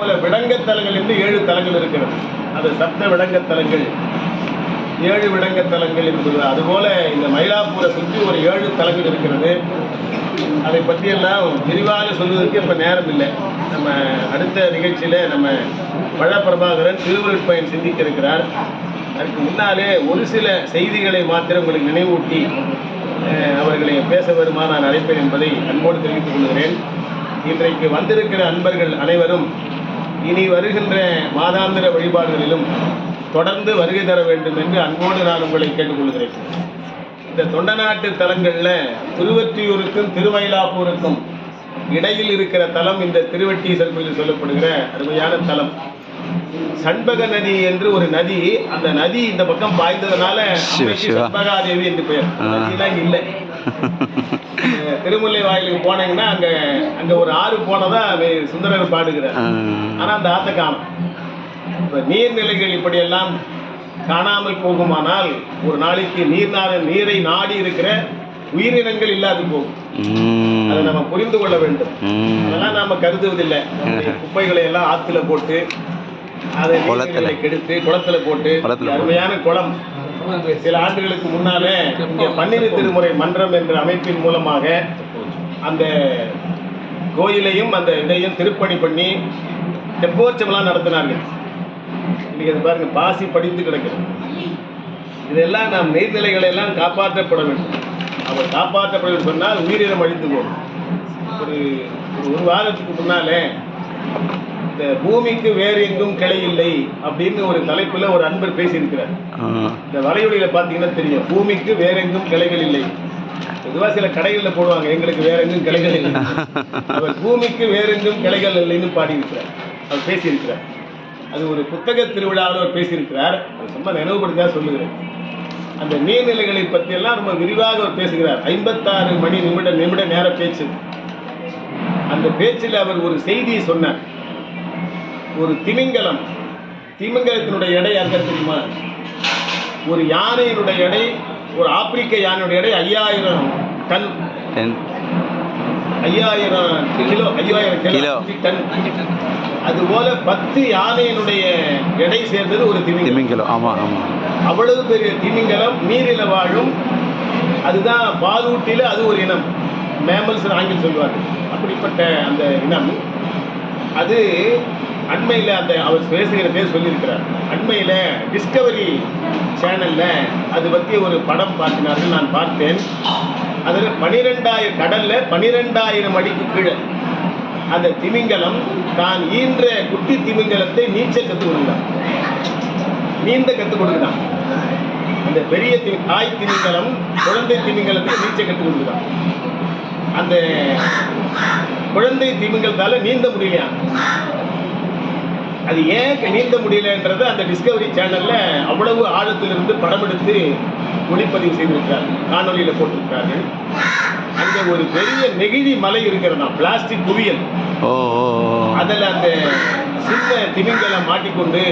போல விடங்கத்தலங்கள் என்று ஏழு தலங்கள் இருக்கிறது. அது சப்த விடங்கத்தலங்கள் ஏழு விடங்கத்தலங்கள் என்பது. அதுபோல இந்த மயிலாப்பூரை சுற்றி ஒரு ஏழு தலங்கள் இருக்கிறது. அதை பற்றியெல்லாம் விரிவாக சொல்வதற்கு இப்போ நேரம் இல்லை. நம்ம அடுத்த நிகழ்ச்சியில் நம்ம பழப்பிரபாகரன் திருவருட்பயன் சிந்திக்க இருக்கிறார். அதுக்கு முன்னாலே ஒரு சில செய்திகளை மாத்திரம் உங்களுக்கு நினைவூட்டி அவர்களை பேச வருமா நான் அழைப்பேன் என்பதை அன்போடு தெரிவித்துக் கொள்கிறேன். இன்றைக்கு வந்திருக்கிற அன்பர்கள் அனைவரும் இனி வருகின்ற மாதாந்திர வழிபாடுகளிலும் தொடர்ந்து வருகை தர வேண்டும் என்று அன்போடு நான் உங்களை கேட்டுக்கொள்கிறேன் இந்த தொண்டநாட்டு தலங்களில் திருவற்றியூருக்கும் திருமயிலாப்பூருக்கும் இடையில் இருக்கிற தலம் இந்த திருவட்டீசர் கோயில் சொல்லப்படுகிற அருமையான தலம் சண்பக நதி என்று ஒரு நதி அந்த நதி இந்த பக்கம் பாய்ந்ததுனால. சண்பகாதேவி என்று பெயர். நதியெல்லாம் இல்லை திருமுல்லை வாயிலுக்கு போனீங்கன்னா அங்க அங்க ஒரு ஆறு போனதா சுந்தரர் பாடுகிறார். ஆனா அந்த ஆத்தை காணும். இப்ப நீர்நிலைகள் இப்படியெல்லாம் காணாமல் போகுமானால் ஒரு நாளைக்கு நீர்நாள நீரை நாடி இருக்கிற உயிரினங்கள் இல்லாது போகும். அதை நம்ம புரிந்து கொள்ள வேண்டும். அதெல்லாம் நாம கருதுவதில்லை. குப்பைகளை எல்லாம் ஆத்துல போட்டு அதை குளத்துல. கெடுத்து குளத்துல போட்டு. அருமையான குளம். சில ஆண்டுகளுக்கு முன்னாலே இங்க பன்னிரு திருமுறை மன்றம் என்ற அமைப்பின் மூலமாக அந்த கோயிலையும் அந்த இதையும் திருப்பணி பண்ணி தெப்போற்சவம்லாம் நடத்தினார்கள் இன்னைக்கு அது பாருங்க பாசி படிந்து கிடக்குது இதெல்லாம் நாம் நீர்நிலைகளை எல்லாம் காப்பாற்றப்பட வேண்டும். அவர் காப்பாற்றப்பட வேண்டும் சொன்னால் உயிரினம் அழிந்து போகும். ஒரு ஒரு வாரத்துக்கு முன்னாலே இந்த பூமிக்கு வேறு எங்கும் கிளை இல்லை அப்படின்னு ஒரு தலைப்புல ஒரு அன்பர் பேசியிருக்கிறார். இந்த வலையொலியில பார்த்தீங்கன்னா தெரியும். பூமிக்கு வேற எங்கும் கிளைகள் இல்லை. பொதுவாக சில கடைகளில் போடுவாங்க எங்களுக்கு வேற எங்கும் கிளைகள் இல்லை. அவர் பூமிக்கு வேற எங்கும் கிளைகள் இல்லைன்னு பாடியிருக்கிறார். அவர் பேசியிருக்கிறார். அது ஒரு புத்தக திருவிழாவில் அவர் பேசியிருக்கிறார். அது சும்மா நினைவுபடுத்தா சொல்லுகிறேன். அந்த நீர்நிலைகளை பற்றியெல்லாம் ரொம்ப விரிவாக அவர் பேசுகிறார். ஐம்பத்தாறு மணி நிமிட நிமிட நேர பேச்சு. அந்த பேச்சில் அவர் ஒரு செய்தியை சொன்னார். ஒரு திமிங்கலம். திமிங்கலத்தினுடைய எடை அங்க தெரியுமா? ஒரு யானையினுடைய எடை ஒரு ஆப்பிரிக்க யானையுடைய எடை ஐயாயிரம் டன். ஐயாயிரம் கிலோ ஐயாயிரம் கிலோ. டன். அதுபோல பத்து யானையினுடைய எடை சேர்ந்தது ஒரு திமிங்கலம். ஆமாம் ஆமாம் அவ்வளவு பெரிய திமிங்கலம் நீரில் வாழும். அதுதான் பாலூட்டில அது ஒரு இனம். மேமல்ஸ் ஆங்கிலம் சொல்லுவார்கள் அப்படிப்பட்ட அந்த இனம். அது அண்மையில் அந்த அவர் பேசுகிற பேர் சொல்லியிருக்கிறார். அண்மையில் டிஸ்கவரி சேனலில் அது பற்றி ஒரு படம் பார்த்தினார்கள் நான் பார்த்தேன். அதில் பனிரெண்டாயிரம் கடலில் பனிரெண்டாயிரம் அடிக்கு கீழே. அந்த திமிங்கலம் தான் ஈன்ற குட்டி திமிங்கலத்தை நீச்சல் கற்றுக் கொடுக்கிறான் நீந்த கற்றுக் கொடுக்குறான் அந்த பெரிய திமி தாய் திமிங்கலம் குழந்தை திமிங்கலத்தை நீச்சல் கற்றுக் கொடுக்குறான் அந்த குழந்தை திமிங்கலத்தால் நீந்த முடியலையா அது ஏன் நீந்த முடியலன்றது அந்த டிஸ்கவரி சேனல்ல அவ்வளவு ஆழத்திலிருந்து படம் எடுத்து ஒளிப்பதிவு செய்திருக்கிறார் காணொலியில போட்டிருக்கிறார்கள். அங்க ஒரு பெரிய நெகிழி மலை இருக்கிறதா பிளாஸ்டிக் குவியல். அதில் அந்த சின்ன திமிங்கலம் மாட்டிக்கொண்டு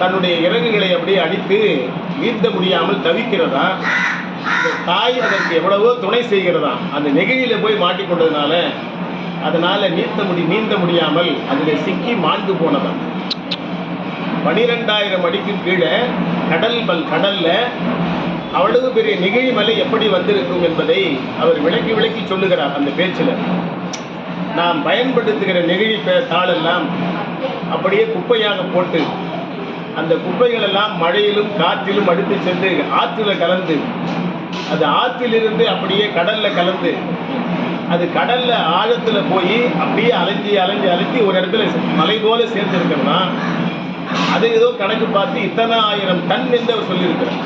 தன்னுடைய இறகுகளை அப்படியே அடித்து நீந்த முடியாமல் தவிக்கிறதா? இந்த தாய் அதற்கு எவ்வளவோ துணை செய்கிறதா? அந்த நெகிழியில போய் மாட்டிக்கொண்டதுனால அதனால நீந்த முடி நீந்த முடியாமல் அதில் சிக்கி மாண்டு போனதா பனிரெண்டாயிரம் அடிக்கு கீழே கடல் பல் கடல்ல அவ்வளவு பெரிய நெகிழி மலை எப்படி வந்திருக்கும் என்பதை அவர் விளக்கி விளக்கி சொல்லுகிறார் அந்த பேச்சில். நாம் பயன்படுத்துகிற நெகிழி பே- தாளெல்லாம் அப்படியே குப்பையாக போட்டு அந்த குப்பைகள் எல்லாம் மழையிலும் காற்றிலும் அடுத்து சென்று ஆற்றுல கலந்து அது ஆற்றிலிருந்து அப்படியே கடல்ல கலந்து அது கடல்ல ஆழத்துல போய் அப்படியே அலைஞ்சி அலைஞ்சி அலைஞ்சி ஒரு இடத்துல மலை போல சேர்ந்து இருக்கிறதா அது ஏதோ கணக்கு பார்த்து இத்தனை ஆயிரம் டன் என்று அவர் சொல்லியிருக்கிறார்.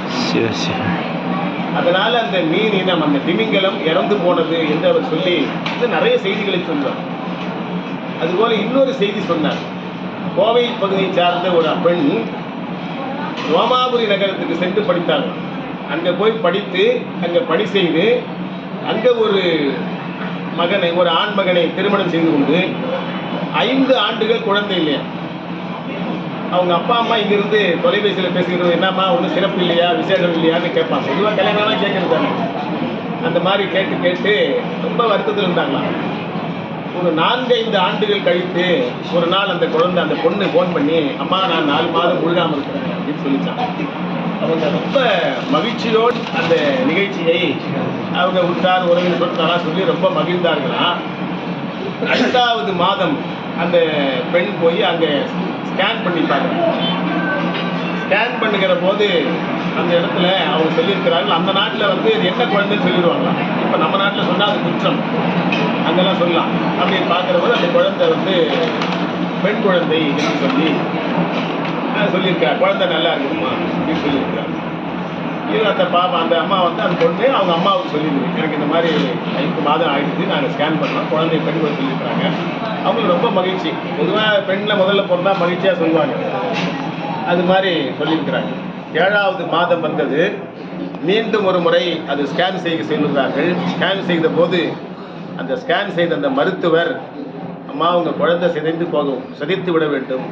அதனால அந்த மீன் இனம் அந்த திமிங்கலம் இறந்து போனது என்று அவர் சொல்லி நிறைய செய்திகளை சொல்றார். அதுபோல இன்னொரு செய்தி சொன்னார். கோவை பகுதியை சார்ந்த ஒரு பெண் ரோமாபுரி நகரத்துக்கு சென்று படித்தார்கள் அங்கே போய் படித்து அங்கே பணி செய்து அங்கே ஒரு மகனை ஒரு ஆண் மகனை திருமணம் செய்து கொண்டு ஐந்து ஆண்டுகள் குழந்தை இல்லையா? அவங்க அப்பா அம்மா இங்கிருந்து தொலைபேசியில் பேசுகிறது என்னம்மா ஒன்றும் சிறப்பு இல்லையா? விசேஷம் இல்லையான்னு கேட்பாங்க. பொதுவாக கல்யாணம்லாம் கேட்குறது தானே. அந்த மாதிரி கேட்டு கேட்டு ரொம்ப வருத்தத்தில் இருந்தாங்களாம். ஒரு நான்கைந்து ஆண்டுகள் கழித்து ஒரு நாள் அந்த குழந்தை அந்த பொண்ணு ஃபோன் பண்ணி அம்மா நான் நாலு மாதம் முழுகாமல் இருக்கிறேன் அப்படின்னு சொல்லிச்சான் அவங்க ரொம்ப மகிழ்ச்சியோடு அந்த நிகழ்ச்சியை அவங்க உற்றார் உறவினர் சொன்னாலாம் சொல்லி ரொம்ப மகிழ்ந்தார்களாம் ஐந்தாவது மாதம் அந்த பெண் போய் அங்கே ஸ்கேன் பண்ணிப்பாங்க ஸ்கேன் பண்ணுகிற போது அந்த இடத்துல அவங்க சொல்லியிருக்கிறார்கள் அந்த நாட்டில் வந்து இது என்ன குழந்தைன்னு சொல்லிடுவாங்களாம் இப்போ நம்ம நாட்டில் சொன்னால் அது குற்றம். அங்கெல்லாம் சொல்லலாம். அப்படின்னு பார்க்குற போது அந்த குழந்தை வந்து பெண் குழந்தை என்று சொல்லி சொல்லியிருக்கிறார் குழந்தை நல்லா இருக்குமா? அப்படின்னு சொல்லியிருக்கிறார் இது அந்த பாப்பா அந்த அம்மா வந்து அந்த பொண்ணு அவங்க அம்மாவுக்கு சொல்லியிருக்கு எனக்கு இந்த மாதிரி ஐந்து மாதம் ஆயிடுச்சு நாங்கள் ஸ்கேன் பண்ணோம். குழந்தை பெண் கூட சொல்லியிருக்கிறாங்க. அவங்களுக்கு ரொம்ப மகிழ்ச்சி. பொதுவாக பெண்ணில் முதல்ல பிறந்தா மகிழ்ச்சியாக சொல்லுவாங்க. அது மாதிரி சொல்லியிருக்கிறாங்க. ஏழாவது மாதம் வந்தது மீண்டும் ஒரு முறை அது ஸ்கேன் செய்ய செய்திருந்தார்கள் ஸ்கேன் செய்த போது அந்த ஸ்கேன் செய்த அந்த மருத்துவர் அம்மா உங்கள் குழந்தை சிதைந்து போகும். சிதைத்து விட வேண்டும்.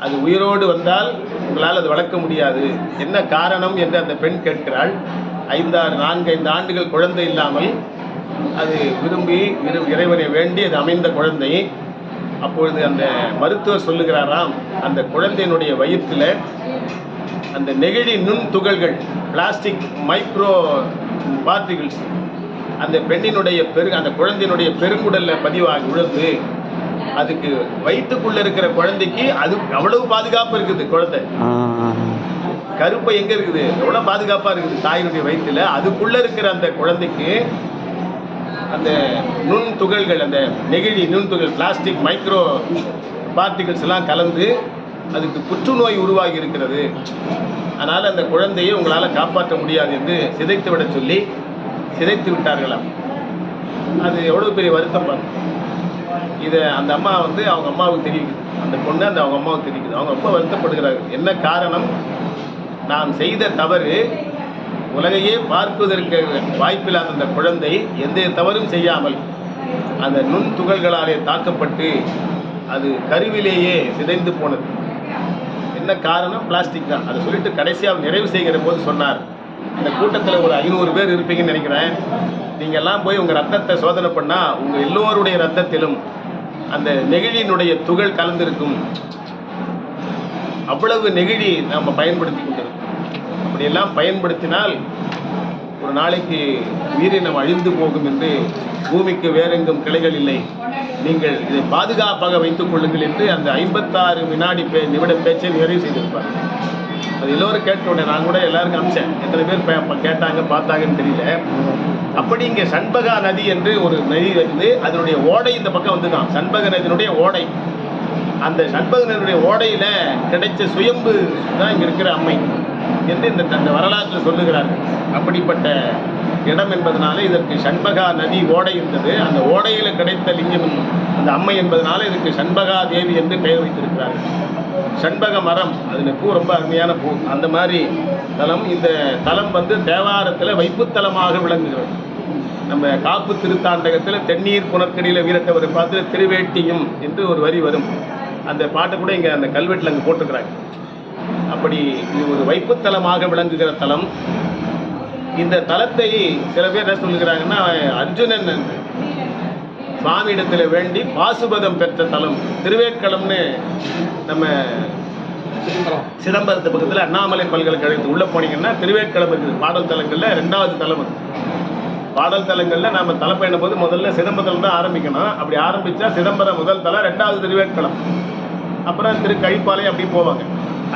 அது உயிரோடு வந்தால் உங்களால் அது வளர்க்க முடியாது. என்ன காரணம் என்று அந்த பெண் கேட்கிறாள். ஐந்தாறு நான்கு ஐந்து ஆண்டுகள் குழந்தை இல்லாமல் அது விரும்பி இரு- இறைவனை வேண்டி அது அமைந்த குழந்தை. அப்பொழுது அந்த மருத்துவர் சொல்லுகிறாராம் அந்த குழந்தையினுடைய வயிற்றில் அந்த நெகிழி நுண் துகள்கள் பிளாஸ்டிக் மைக்ரோ பார்ட்டிகிள்ஸ் அந்த பெண்ணினுடைய பெரு அந்த குழந்தையினுடைய பெருங்குடலில் பதிவாகி விழுந்து அதுக்கு வயிற்றுக்குள்ள இருக்கிற குழந்தைக்கு அது அவ்வளவு பாதுகாப்பு இருக்குது குழந்தை. கருப்பை எங்க இருக்குது? எவ்வளவு பாதுகாப்பா இருக்குது தாயினுடைய வயிற்றுல அதுக்குள்ள இருக்கிற அந்த குழந்தைக்கு அந்த நுண் துகள்கள் அந்த நெகிழி நுண் துகள் பிளாஸ்டிக் மைக்ரோ பார்ட்டிகல்ஸ் எல்லாம் கலந்து அதுக்கு புற்றுநோய் உருவாகி இருக்கிறது. அதனால் அந்த குழந்தையை உங்களால் காப்பாற்ற முடியாது என்று சிதைத்து விட சொல்லி சிதைத்து விட்டார்களாம். அது எவ்வளோ பெரிய வருத்தம் பாருங்க. இதை அந்த அம்மா வந்து அவங்க அம்மாவுக்கு தெரிவிக்குது. அந்த பொண்ணு அந்த அவங்க அம்மாவுக்கு தெரிவிக்குது. அவங்க ரொம்ப வருத்தப்படுகிறார்கள் என்ன காரணம்? நான் செய்த தவறு உலகையே பார்ப்பதற்கு வாய்ப்பில்லாத அந்த குழந்தை எந்த தவறும் செய்யாமல் அந்த நுண் துகள்களாலே தாக்கப்பட்டு அது கருவிலேயே சிதைந்து போனது. என்ன காரணம்? பிளாஸ்டிக் தான். அதை சொல்லிட்டு கடைசியாக நிறைவு செய்கிற போது சொன்னார். இந்த கூட்டத்தில் ஒரு ஐநூறு பேர் இருப்பீங்கன்னு நினைக்கிறேன். நீங்கள் எல்லாம் போய் உங்கள் ரத்தத்தை சோதனை பண்ணால் உங்கள் எல்லோருடைய ரத்தத்திலும் அந்த நெகிழியினுடைய துகள் கலந்திருக்கும். அவ்வளவு நெகிழி நாம் பயன்படுத்தி கொண்டிருக்கோம் அப்படியெல்லாம் பயன்படுத்தினால் ஒரு நாளைக்கு உயிரினம் அழிந்து போகும் என்று பூமிக்கு வேறெங்கும் கிளைகள் இல்லை. நீங்கள் இதை பாதுகாப்பாக வைத்துக் கொள்ளுங்கள் என்று அந்த ஐம்பத்தாறு வினாடி பே நிமிட பேச்சை நிறைவு செய்திருப்பார். அது எல்லோரும் கேட்ட உடனே நான் கூட எல்லாருக்கும் அமிச்சேன். எத்தனை பேர் கேட்டாங்க பார்த்தாங்கன்னு தெரியல. அப்படி இங்கே சண்பகா நதி என்று ஒரு நதி வந்து அதனுடைய ஓடை இந்த பக்கம் வந்து தான் சண்பக நதியினுடைய ஓடை. அந்த சண்பக நதியினுடைய ஓடையில் கிடைச்ச சுயம்பு தான் இங்கே இருக்கிற அம்மை என்று இந்த அந்த வரலாற்றில் சொல்லுகிறார்கள். அப்படிப்பட்ட இடம் என்பதனால இதற்கு சண்பகா நதி ஓடை இருந்தது. அந்த ஓடையில் கிடைத்த லிங்கம் அந்த அம்மை என்பதனால இதுக்கு சண்பகா தேவி என்று பெயர் வைத்திருக்கிறார்கள். சண்பக மரம் அதில் பூ ரொம்ப அருமையான பூ. அந்த மாதிரி தலம் இந்த தலம் வந்து தேவாரத்தில் வைப்புத்தலமாக விளங்குகிறது. நம்ம காப்பு திருத்தாண்டகத்தில் தென்னீர் புனற்கடியில் வீரட்டவர் பார்த்து திருவேட்டியும் என்று ஒரு வரி வரும். அந்த பாட்டை கூட இங்கே அந்த கல்வெட்டில் அங்கே போட்டுக்கிறாங்க அப்படி இது ஒரு வைப்புத்தலமாக விளங்குகிற தலம். இந்த தலத்தை சில பேர் என்ன சொல்லுகிறாங்கன்னா அர்ஜுனன் சுவாமியிடத்தில் வேண்டி பாசுபதம் பெற்ற தலம். திருவேட்களம்னு நம்ம சிதம்பரத்து பக்கத்தில் அண்ணாமலை பல்கலைக்கழகத்துக்கு உள்ளே போனீங்கன்னா திருவேட்களம் இருக்குது. பாடல் தலங்களில் ரெண்டாவது தலம் அது. பாடல் தலங்களில் நாம தலைப்பயணம் போது முதல்ல சிதம்பரத்தில் தான் ஆரம்பிக்கணும். அப்படி ஆரம்பித்தா சிதம்பரம் முதல் தலம் ரெண்டாவது திருவேட்களம் அப்புறம் திரு கழிப்பாலை அப்படி போவாங்க.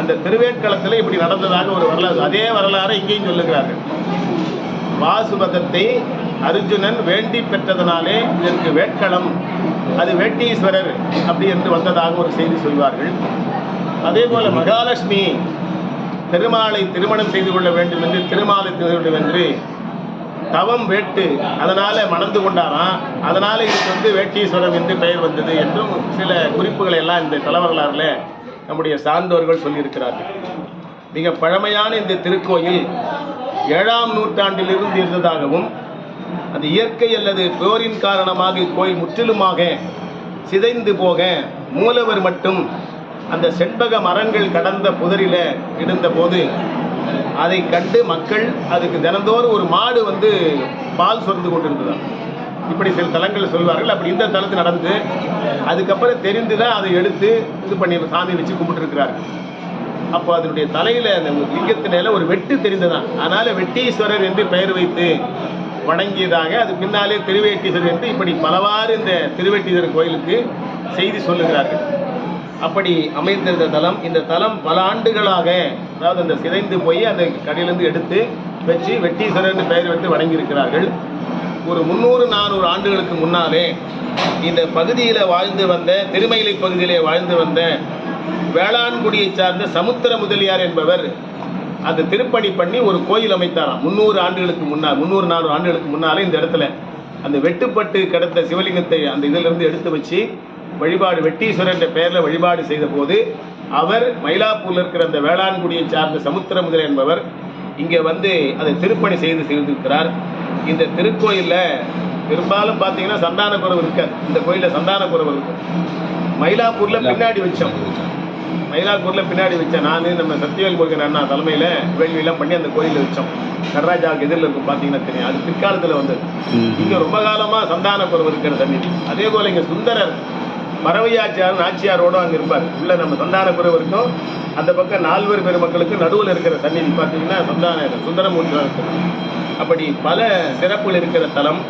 அந்த திருவேட்களத்தில் இப்படி நடந்ததாக ஒரு வரலாறு. அதே வரலாறு இங்கேயும் சொல்லுகிறார்கள். வாசுபதத்தை அர்ஜுனன் வேண்டி பெற்றதனாலே இதற்கு வேட்களம் அது வேட்டீஸ்வரர் அப்படி என்று வந்ததாக ஒரு செய்தி சொல்வார்கள். அதே போல மகாலட்சுமி பெருமாளை திருமணம் செய்து கொள்ள வேண்டும் என்று திருமாலை செய்து வேண்டும் என்று தவம் வேட்டு அதனால மணந்து கொண்டாராம். அதனால இதுக்கு வந்து வேட்டீஸ்வரம் என்று பெயர் வந்தது என்றும் சில குறிப்புகளை எல்லாம் இந்த தலைவர்களாரில் நம்முடைய சான்றோர்கள் சொல்லியிருக்கிறார்கள். மிக பழமையான இந்த திருக்கோயில் ஏழாம் நூற்றாண்டிலிருந்து இருந்ததாகவும் அந்த இயற்கை அல்லது போரின் காரணமாக போய் முற்றிலுமாக சிதைந்து போக மூலவர் மட்டும் அந்த செண்பக மரங்கள் கடந்த புதரில இருந்தபோது அதை கண்டு மக்கள் அதுக்கு தினந்தோறும் ஒரு மாடு வந்து பால் சொர்ந்து கொண்டிருந்ததான் இப்படி சில தலங்கள் சொல்வார்கள். அப்படி இந்த தலத்து நடந்து அதுக்கப்புறம் தெரிந்து தான் அதை எடுத்து இது பண்ணி சாமி வச்சு கும்பிட்டுருக்கிறார்கள். அப்போ அதனுடைய தலையில் அந்த லிங்கத்தினால ஒரு வெட்டு தெரிந்ததான் அதனால் வெட்டீஸ்வரர் என்று பெயர் வைத்து வணங்கியதாக அது பின்னாலே திருவேட்டீசர் என்று இப்படி பலவாறு இந்த திருவேட்டீசர் கோயிலுக்கு செய்தி சொல்லுகிறார்கள். அப்படி அமைந்திருந்த தலம் இந்த தலம் பல ஆண்டுகளாக அதாவது அந்த சிதைந்து போய் அந்த கடையிலிருந்து எடுத்து வச்சு வெட்டீஸ்வரன் பெயர் வைத்து வணங்கியிருக்கிறார்கள். ஒரு முந்நூறு நானூறு ஆண்டுகளுக்கு முன்னாலே இந்த பகுதியில் வாழ்ந்து வந்த திருமயிலை பகுதியிலே வாழ்ந்து வந்த வேளாண்குடியை சார்ந்த சமுத்திர முதலியார் என்பவர் அந்த திருப்பணி பண்ணி ஒரு கோயில் அமைத்தாராம். முந்நூறு ஆண்டுகளுக்கு முன்னால் முந்நூறு நானூறு ஆண்டுகளுக்கு முன்னாலே இந்த இடத்துல அந்த வெட்டுப்பட்டு கிடந்த சிவலிங்கத்தை அந்த இதிலிருந்து எடுத்து வச்சு வழிபாடு வெட்டீஸ்வரர் என்ற பெயரில் வழிபாடு செய்த போது அவர் மயிலாப்பூரில் இருக்கிற அந்த வேளாண்குடியை சார்ந்த சமுத்திர முதலியார் என்பவர் இங்கே வந்து அதை திருப்பணி செய்து செய்திருக்கிறார். இந்த திருக்கோயிலில் பெரும்பாலும் பார்த்தீங்கன்னா சந்தான குறவு இருக்காது. இந்த கோயிலில் சந்தான குறவு இருக்கும். மயிலாப்பூரில் பின்னாடி வச்சோம் மயிலாப்பூரில் பின்னாடி வச்சேன் நான் நம்ம சத்தியவேல் முருகன் அண்ணா தலைமையில் வேள்வியெல்லாம் பண்ணி அந்த கோயிலில் வச்சோம். நடராஜாவுக்கு எதிரில் இருக்கும் பார்த்தீங்கன்னா தெரியும். அது பிற்காலத்தில் வந்தது. இங்கே ரொம்ப காலமாக சந்தான குறவு இருக்கிற சந்நிதி அதே போல் இங்கே சுந்தரர் பறவையாச்சியார் நாச்சியாரோடும் அங்கே இருப்பார். உள்ள நம்ம சந்தான குறவு இருக்கும். அந்த பக்கம் நால்வர் பெருமக்களுக்கு நடுவில் இருக்கிற சந்நிதி பார்த்தீங்கன்னா சந்தான சுந்தரமூர்த்தி இருக்கிறது அப்படி பல சிறப்புகள் இருக்கிற தலம்.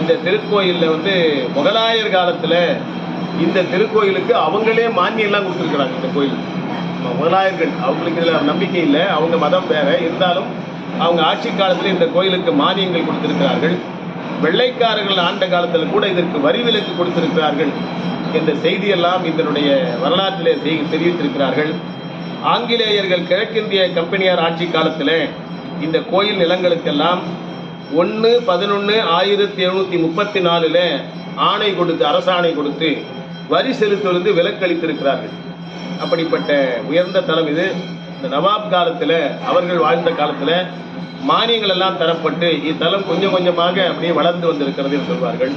இந்த திருக்கோயிலில் வந்து முகலாயர் காலத்தில் இந்த திருக்கோயிலுக்கு அவங்களே மானியம்லாம் கொடுத்துருக்குறாங்க இந்த கோயிலுக்கு மு- முகலாயர்கள் அவங்களுக்கு இதில் நம்பிக்கை இல்லை அவங்க மதம் வேற. இருந்தாலும் அவங்க ஆட்சி காலத்தில் இந்த கோயிலுக்கு மானியங்கள் கொடுத்திருக்கிறார்கள். வெள்ளைக்காரர்கள் ஆண்ட காலத்தில் கூட இதற்கு வரி விலக்கு கொடுத்திருக்கிறார்கள் என்ற செய்தியெல்லாம் இதனுடைய வரலாற்றிலே செய் தெரிவித்திருக்கிறார்கள். ஆங்கிலேயர்கள் கிழக்கிந்திய கம்பெனியார் ஆட்சி காலத்தில் இந்த கோயில் நிலங்களுக்கெல்லாம் ஒன்று பதினொன்று ஆயிரத்தி எழுநூற்றி முப்பத்தி நாலில் ஆணை கொடுத்து அரசாணை கொடுத்து வரி செலுத்துவதிலிருந்து விலக்களித்திருக்கிறார்கள். அப்படிப்பட்ட உயர்ந்த தலம் இது. இந்த நவாப் காலத்தில் அவர்கள் வாழ்ந்த காலத்தில் மானியங்கள் எல்லாம் தரப்பட்டு இத்தலம் கொஞ்சம் கொஞ்சமாக அப்படியே வளர்ந்து வந்திருக்கிறது என்று சொல்வார்கள்.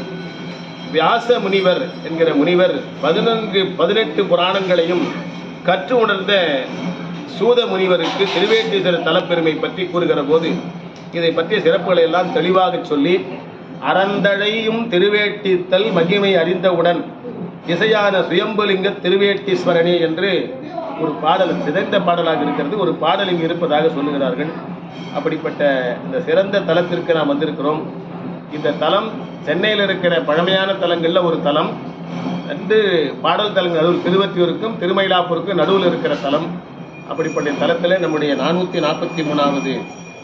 வியாச முனிவர் என்கிற முனிவர் பதினொன்று பதினெட்டு புராணங்களையும் கற்று உணர்ந்த சூத முனிவருக்கு திருவேற்றீசர தலப்பெருமை பற்றி கூறுகிற போது இதை பற்றிய சிறப்புகளை எல்லாம் தெளிவாக சொல்லி அறந்தழையும் திருவேட்டித்தல் மகிமை அறிந்தவுடன் இசையான சுயம்புலிங்க திருவேட்டீஸ்வரனே என்று ஒரு பாடல் சிதைந்த பாடலாக இருக்கிறது. ஒரு பாடல் இங்கு இருப்பதாக சொல்லுகிறார்கள். அப்படிப்பட்ட இந்த சிறந்த தலத்திற்கு நாம் வந்திருக்கிறோம். இந்த தலம் சென்னையில் இருக்கிற பழமையான தலங்களில் ஒரு தலம். ரெண்டு பாடல் தலங்கள் நடுவில் திருவத்தியூருக்கும் திருமயிலாப்பூருக்கும் நடுவில் இருக்கிற தலம். அப்படிப்பட்ட தலத்தில் நம்முடைய நானூற்றி நாற்பத்தி மூணாவது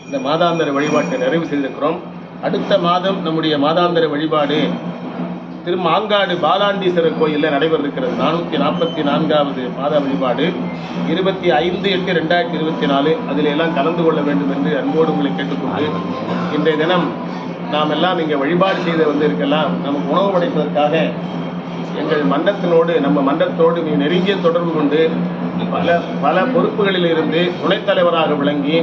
இந்த மாதாந்திர வழிபாட்டை நிறைவு செய்திருக்கிறோம். அடுத்த மாதம் நம்முடைய மாதாந்திர வழிபாடு திருமாங்காடு பாலாண்டீஸ்வரர் கோயிலில் நடைபெற இருக்கிறது நானூற்றி நாற்பத்தி நான்காவது மாத வழிபாடு. இருபத்தி ஐந்து எட்டு ரெண்டாயிரத்தி இருபத்தி நாலு. அதில் எல்லாம் கலந்து கொள்ள வேண்டும் என்று அன்போடு உங்களை கேட்டுக்கொண்டு இன்றைய தினம் நாம் எல்லாம் இங்கே வழிபாடு செய்து வந்திருக்கலாம். நமக்கு உணவு படைப்பதற்காக எங்கள் மன்றத்தினோடு நம்ம மன்றத்தோடு மிக நெருங்கிய தொடர்பு கொண்டு பல பல பொறுப்புகளில் இருந்து துணைத் தலைவராக விளங்கி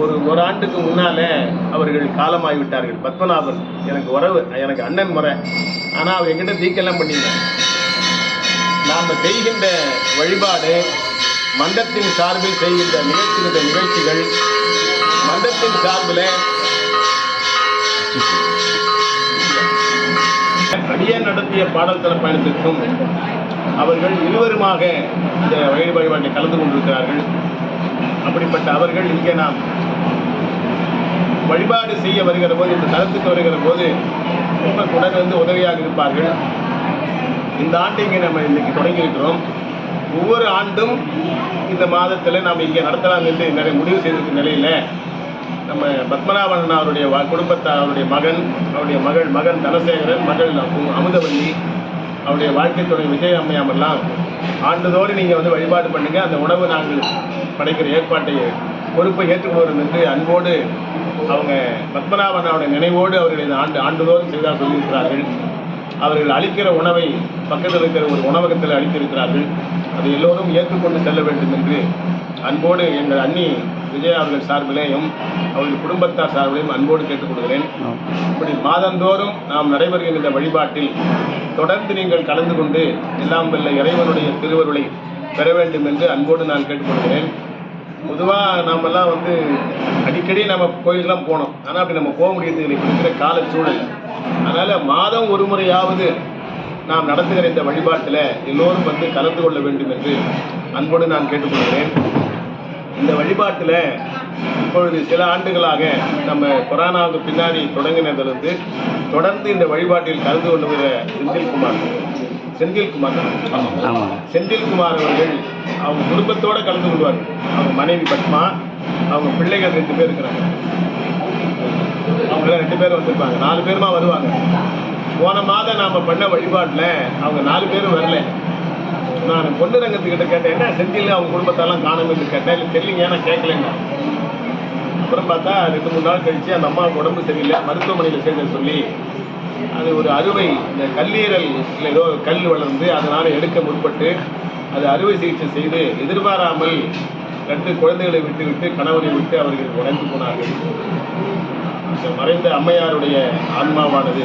ஒரு ஒரு ஆண்டுக்கு முன்னாலே அவர்கள் காலமாகிவிட்டார்கள் பத்மநாபன் எனக்கு உறவு எனக்கு அண்ணன் முறை. ஆனால் அவர் எங்கிட்ட தீக்கெல்லாம் பண்ணியிருந்தாங்க நாம் செய்கின்ற வழிபாடு மன்றத்தின் சார்பில் செய்கின்ற நிகழ்ச்சிகின்ற நிகழ்ச்சிகள் மன்றத்தின் சார்பில் அடியே நடத்திய பாடல் தர பயணத்திற்கும் அவர்கள் இருவருமாக இந்த வழி வழிபாட்டை கலந்து கொண்டிருக்கிறார்கள். அப்படிப்பட்ட அவர்கள் இங்கே நாம் வழிபாடு செய்ய வருகிற போது இந்த தளத்துக்கு வருகிற போது ரொம்ப உடன் வந்து உதவியாக இருப்பார்கள். இந்த ஆண்டு இங்கே நம்ம இன்னைக்கு தொடங்கியிருக்கிறோம். ஒவ்வொரு ஆண்டும் இந்த மாதத்தில் நாம் இங்கே நடத்தலாம் என்று நிறைய முடிவு செய்திருக்க நிலையில் நம்ம பத்மநாபன் அவருடைய வ- குடும்பத்தார் அவருடைய மகன் அவருடைய மகள் மகன் தனசேகரன் மகள் அமுதவல்லி அவருடைய வாழ்க்கை துறை விஜய் அம்மையாமெல்லாம் ஆண்டுதோறும் நீங்கள் வந்து வழிபாடு பண்ணுங்கள் அந்த உணவு நாங்கள் படைக்கிற ஏற்பாட்டை பொறுப்பை ஏற்றுக்கொள்வோம் என்று அன்போடு அவங்க பத்மநாபன் நினைவோடு அவர்கள் இந்த ஆண்டு ஆண்டுதோறும் செய்தாக சொல்லியிருக்கிறார்கள். அவர்கள் அளிக்கிற உணவை பக்கத்தில் இருக்கிற ஒரு உணவகத்தில் அளித்திருக்கிறார்கள். அதை எல்லோரும் ஏற்றுக்கொண்டு செல்ல வேண்டும் என்று அன்போடு எங்கள் அண்ணி விஜயா அவர்கள் சார்பிலேயும் அவர்கள் குடும்பத்தார் சார்பிலையும் அன்போடு கேட்டுக்கொள்கிறேன் இப்படி மாதந்தோறும் நாம் நடைபெறுகின்ற இந்த வழிபாட்டில் தொடர்ந்து நீங்கள் கலந்து கொண்டு எல்லாம் வல்ல இறைவனுடைய திருவருளை பெற வேண்டும் என்று அன்போடு நான் கேட்டுக்கொள்கிறேன் பொதுவாக நாமெல்லாம் வந்து அடிக்கடி நம்ம கோயிலுக்கெல்லாம் போனோம். ஆனால் அப்படி நம்ம போக முடியாது இல்லை. இருக்கிற கால சூழல் அதனால் மாதம் ஒரு முறையாவது நாம் நடத்துகிற இந்த வழிபாட்டில் எல்லோரும் வந்து கலந்து கொள்ள வேண்டும் என்று அன்போடு நான் கேட்டுக்கொள்கிறேன். இந்த வழிபாட்டில் இப்பொழுது சில ஆண்டுகளாக நம்ம கொரோனாவுக்கு பின்னாடி தொடங்கினதிலிருந்து தொடர்ந்து இந்த வழிபாட்டில் கலந்து கொள்ளுகிற செந்தில்குமார். செந்தில்குமார். ஆமாம். செந்தில்குமார் அவர்கள் அவங்க குடும்பத்தோட கலந்து கொள்வார்கள் அவங்க மனைவி பத்மா அவங்க பிள்ளைகள் ரெண்டு பேர் இருக்கிறாங்க. அவங்க ரெண்டு பேர் வந்திருப்பாங்க. நாலு பேருமா வருவாங்க. போன மாதம் நாம பண்ண வழிபாட்டில் அவங்க நாலு பேரும் வரல. நான் பொண்ணு ரங்கத்துக்கிட்ட கேட்டேன் என்ன செந்தில் அவங்க குடும்பத்தெல்லாம் காணும்னு கேட்டேன். இல்லை தெரியலங்க ஏன்னா கேட்கலன்னா அப்புறம் பார்த்தா ரெண்டு மூணு நாள் கழிச்சு அந்த அம்மாவுக்கு உடம்பு சரியில்லை. மருத்துவமனையில் சேர்க்க சொல்லி அது ஒரு அறுவை இந்த கல்லீரல் ஏதோ கல் வளர்ந்து அதனால் எடுக்க முற்பட்டு அது அறுவை சிகிச்சை செய்து எதிர்பாராமல் ரெண்டு குழந்தைகளை விட்டு விட்டு விட்டு அவர்கள் உடைந்து போனார்கள். இந்த மறைந்த அம்மையாருடைய ஆன்மாவானது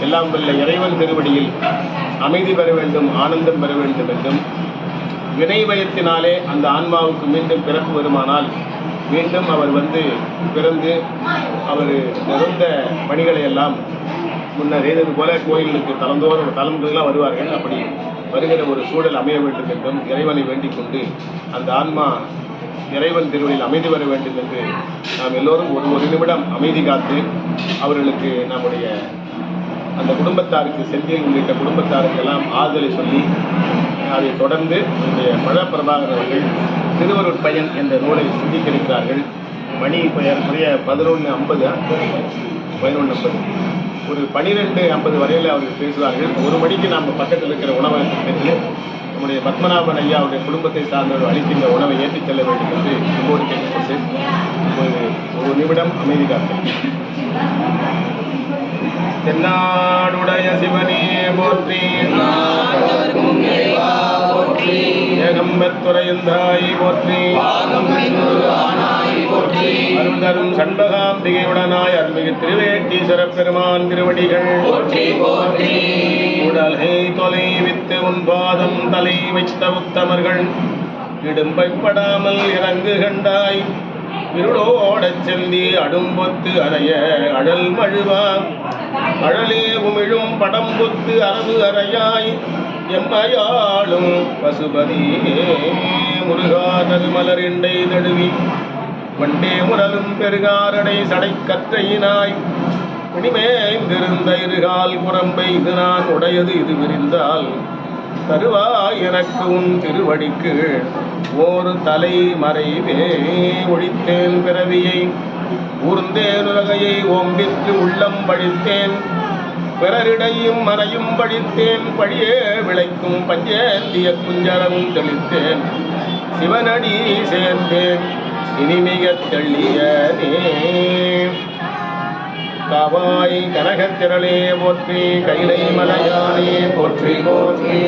எல்லாம் வல்ல இறைவன் திருவடியில் அமைதி பெற வேண்டும் ஆனந்தம் பெற வேண்டும் என்றும் வினை பயத்தினாலே அந்த ஆன்மாவுக்கு மீண்டும் பிறப்பு வருமானால் மீண்டும் அவர் வந்து பிறந்து அவர் நிறந்த பணிகளை எல்லாம் முன்னர் செய்தது போல கோயிலுக்கு தலந்தோறும் தலைமுறைகளாக வருவார்கள். அப்படி வருகிற ஒரு சூழல் அமைய வேண்டும் என்றும் இறைவனை வேண்டிக் கொண்டு அந்த ஆன்மா இறைவன் திருவழியில் அமைதி வர வேண்டும் என்று நாம் எல்லோரும் ஒரு ஒரு நிமிடம் அமைதி காத்து அவர்களுக்கு நம்முடைய அந்த குடும்பத்தாருக்கு செந்தில் உள்ளிட்ட குடும்பத்தாருக்கெல்லாம் ஆறுதலை சொல்லி அதை தொடர்ந்து நம்முடைய மழ பிரபாகர் அவர்கள் திருவருட்பயன் என்ற நூலை சிந்திக்க இருக்கிறார்கள் மணி பெயர் பதினொன்று ஐம்பது பதினொன்று ஐம்பது. ஒரு பனிரெண்டு ஐம்பது வரையில் அவர்கள் பேசுவார்கள். ஒரு மணிக்கு நாம் பக்கத்தில் இருக்கிற உணவகத்தில் நம்முடைய பத்மநாபன் ஐயா அவருடைய குடும்பத்தை சார்ந்தவர் அளிக்கின்ற உணவை ஏற்றிச் செல்ல வேண்டும் என்று அன்போடு கேட்டுக்கொண்டு ஒரு ஒரு நிமிடம் அமைதி காத்தேன் தென்னாடுடைய சிவனே போற்றி. ஏகம்பத்துறையந்தாய் போற்றி. அருள் தரும் சண்பகாம்பிகையுடனாய் அருள்மிகு திருவேட்டீஸ்வர பெருமான் திருவடிகள். உடலை தொலை வித்து உன்பாதம் தலை வைத்த உத்தமர்கள். இடும்பைப்படாமல் இறங்கு கண்டாய் இருளோடச் செந்தி அடும்பொத்து அறைய அழல் மழுவா. அழலே உமிழும் படம் பொத்து அரவு அறையாய். எம்மையாளும் பசுபதியே முருகா நல்மலரிண்டை தழுவி. வண்டே முரலும் பெருகாரடை சடை கற்றையினாய் இனிமேந்திருந்த இருகால் புறம்பை இது நான் உடையது இது விரிந்தால். தருவாய் எனக்கு உன் திருவடிக்கு. ஓர் தலை மறைவே ஒழித்தேன் பிறவியை. ஊர்ந்தேன் உலகையை ஓம்பிற்கு உள்ளம் பழித்தேன் பிறரிடையும் மறையும் பழித்தேன் பழியே விளைக்கும் பஞ்சேந்திய குஞ்சரம் தெளித்தேன். சிவனடி சேர்ந்தேன். இனிமிக தெள்ளியனே காவாய் கனகத்திரளே போற்றி கைலை மலையானே போற்றி போற்றி.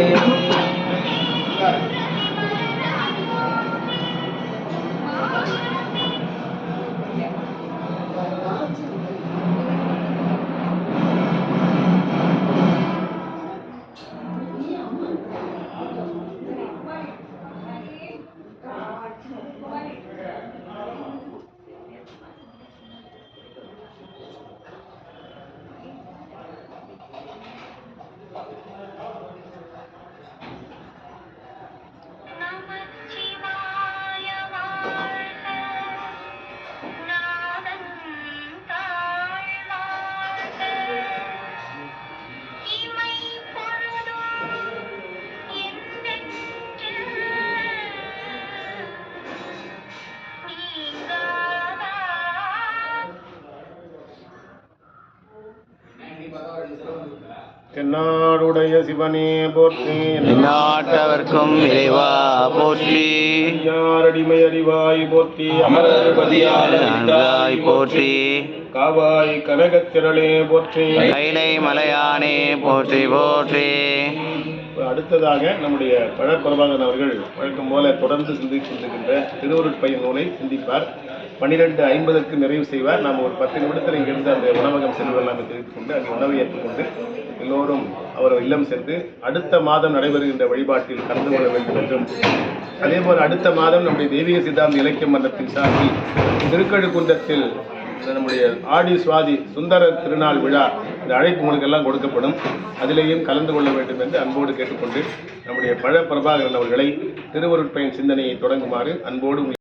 தென்னாடுடைய சிவனே போற்றி. நாட்டவர்க்கும் இறைவா போற்றி. யாரடிமை அறிவாய் போற்றி. அமரர்பதியால் நன்றாய் போற்றி. காவாய் கனகத்திரளே போற்றி. கைலை மலையானே போற்றி போற்றி. அடுத்ததாக நம்முடைய பழப்பிரபாகரன் அவர்கள் வழக்கம் போல தொடர்ந்து சிந்தித்து கொண்டிருக்கின்ற திருவருட்பயன் நூலை சிந்திப்பார். பன்னிரெண்டு ஐம்பதுக்கு நிறைவு செய்வார். நாம் ஒரு பத்து நிமிடத்தில் இங்கிருந்து அந்த உணவகம் செல்வெல்லாம் தெரிவித்துக் கொண்டு அங்கே உணவை ஏற்றுக்கொண்டு எல்லோரும் அவர் இல்லம் சென்று அடுத்த மாதம் நடைபெறுகின்ற வழிபாட்டில் கலந்து கொள்ள வேண்டும் என்றும் அதேபோல் அடுத்த மாதம் நம்முடைய தெய்வீக சித்தாந்த இலக்கிய மன்றத்தின் சார்பில் திருக்கழுக்குன்றத்தில் நம்முடைய ஆடி சுவாதி சுந்தர திருநாள் விழா இந்த அழைப்பு உங்களுக்கெல்லாம் கொடுக்கப்படும். அதிலேயும் கலந்து கொள்ள வேண்டும் என்று அன்போடு கேட்டுக்கொண்டு நம்முடைய பழ பிரபாகரன் அவர்களை திருவருட்பயன் சிந்தனையை தொடங்குமாறு அன்போடு